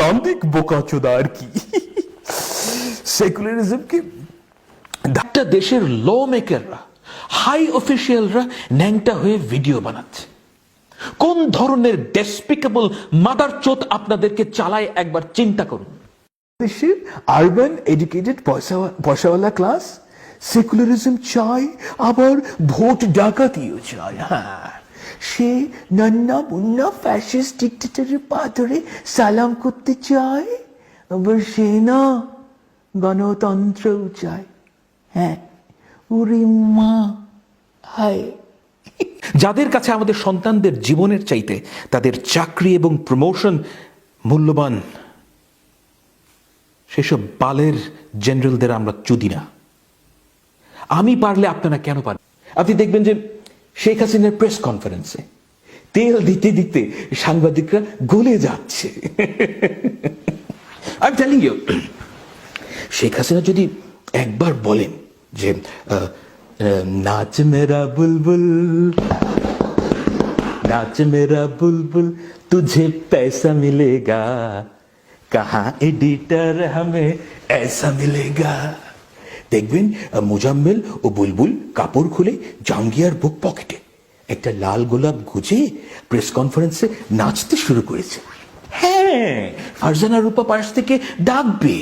দান্দিক বোকাচোদা আর কি সেকুলারিজমকে একটা দেশের ল মেকাররা হাই অফিসিয়ালরা ন্যাংটা হয়ে ভিডিও বানাচ্ছে কোন ধরনের ডেসপিকেবল মাদার চোত আপনাদেরকে চালায় একবার চিন্তা করুন দেশের আরবান এডুকেটেড পয়সা পয়সাওয়ালা ক্লাস সেকুলারিজম চাই আবার ভোট ডাকাতিও চায় হ্যাঁ সে নান্না মুন্না ফ্যাসিস্ট ডিক্টেটরের পা ধরে সালাম করতে চায়? আবার সে না গণতন্ত্রও চায়। হ্যাঁ উরি মা, হায়। যাদের কাছে আমাদের সন্তানদের জীবনের চাইতে তাদের চাকরি এবং প্রমোশন মূল্যবান, সেসব বালের জেনারেলদের আমরা চুদি না। আমি পারলে আপনারা কেন পারেন আপনি দেখবেন যে শেখ হাসিনার প্রেস কনফারেন্সে তেল দিতে দিতে সাংবাদিকরা গলে যাচ্ছে আমি টেলিং ইউ শেখ হাসিনা যদি একবার বলেন যে আহ, আহ, নাচ মেরা বুলবুল नाच मेरा बुलबुल तुझे पैसा मिलेगा कहाँ एडिटर हमें ऐसा मिलेगा দেখবেন মোজাম্মেল ও বুলবুল কাপড় খুলে জাঙ্গিয়ার বুক পকেটে। একটা লাল গোলাপ গুজে প্রেস কনফারেন্সে নাচতে শুরু করেছে। হ্যাঁ ফারজানা রূপা পাশ থেকে ডাকবে।